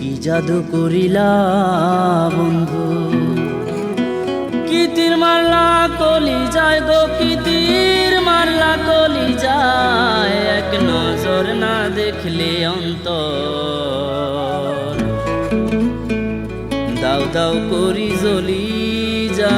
কি জাদু করিলা বন্ধু? কি মারলা কলি যায় গো কি মারলা কলি যায়। এক নজর না দেখলে অন্তর। দাও দাও করি জ্বলি যা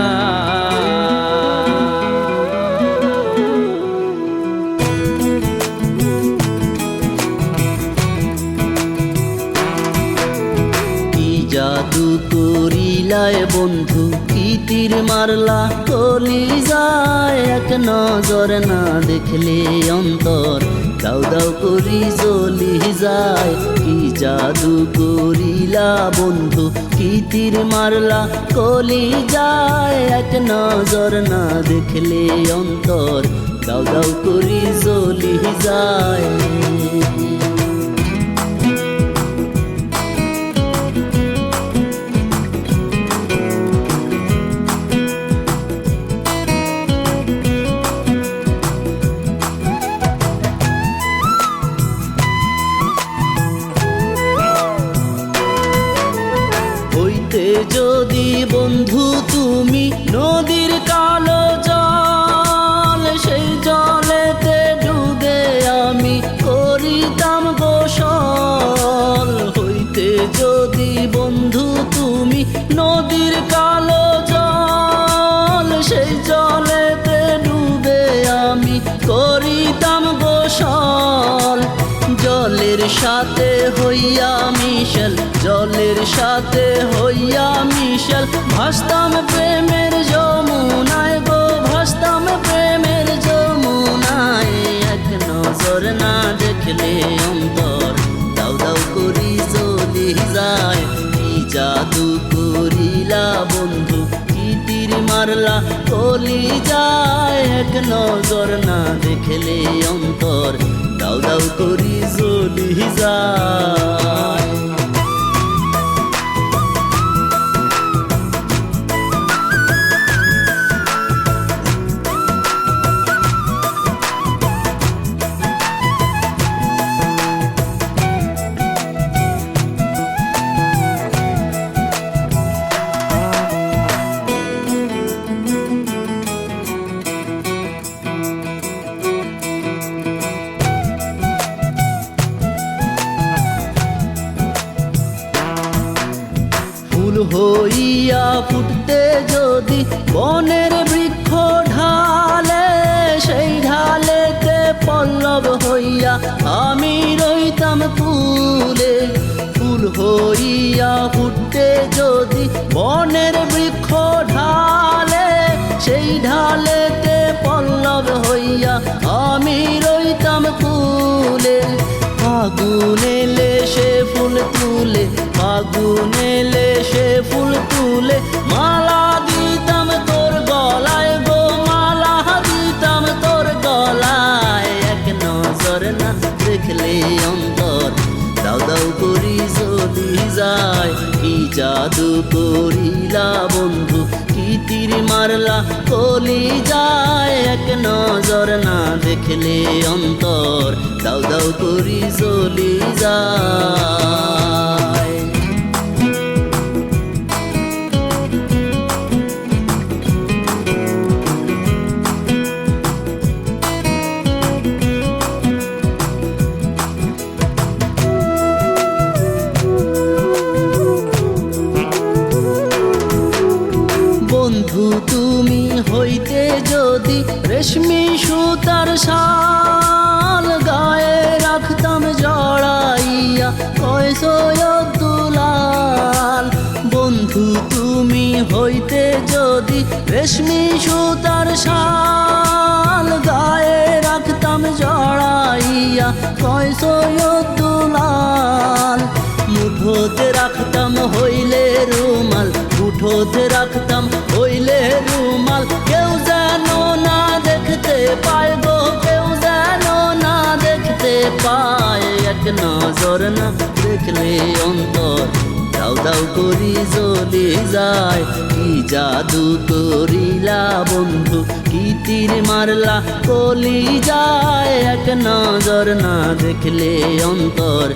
করিলায় বন্ধু কি তীর মারলা কলি যায়। এক নজর না দেখলে অন্তর, দাও দাও করি জ্বলি যায়। কি জাদু করিলা বন্ধু কি তীর মারলা কলি যায়। এক নজর না দেখলে অন্তর, দাও দাও করি জ্বলি যায়। যদি বন্ধু তুমি নদীর কালো জল, সেই জলেতে ডুবে আমি করিতাম গোসল। হইতে যদি বন্ধু তুমি নদীর কালো জলের সাথে হইয়া মিশল, জলের সাথে হইয়া মিশল। ভাসতাম প্রেমের যমুনায় গো, ভাসতাম প্রেমের যমুনায়। এক নজর না দেখলে অন্তর, দাও দাও করি জ্বলি যায়। কি জাদু করিলা বন্ধু, কি তীর মারলা কলি যায় এক নজর না দেখলে অন্তর জ্বলি হইয়া ফুটতে যদি বনের বৃক্ষ ঢালে, সেই ঢালেতে পল্লব হইয়া আমি রইতাম ফুলে। ফুল হইয়া ফুটতে যদি বনের বৃক্ষ ঢালে, সেই ঢালেতে পল্লব হইয়া আমি রইতাম ফুলে। ফাগুন সে ফুল তুলে ফাগুন ফুল তুলে মালা দিতাম তোর গলায় গো, মালা দিতাম তোর গলায়। এক নজর না দেখলে অন্তর, দাও দাও করি জ্বলি যায়, কি জাদু করিলা বন্ধু, কি তীর মারলা কলি যায়। এক নজর না দেখলে অন্তর, দাও দাও করি জ্বলি যায়। বন্ধু, তুমি হইতে যদি রেশমি সুতার শাল গায়ে রাখতাম জড়াইয়া কয়সয়তুলাল বন্ধু, তুমি হইতে যদি রেশমি সুতার শাল গায়ে রাখতাম জড়াইয়া কয়সয়তুলাল মুঠোতে রাখতাম নজর না দেখলে অন্তর। দাও দাও করি জ্বলে যায়। কি জাদু করিলা বন্ধু, কি তীর মারলা কলি যায় এক নজর না দেখলে অন্তর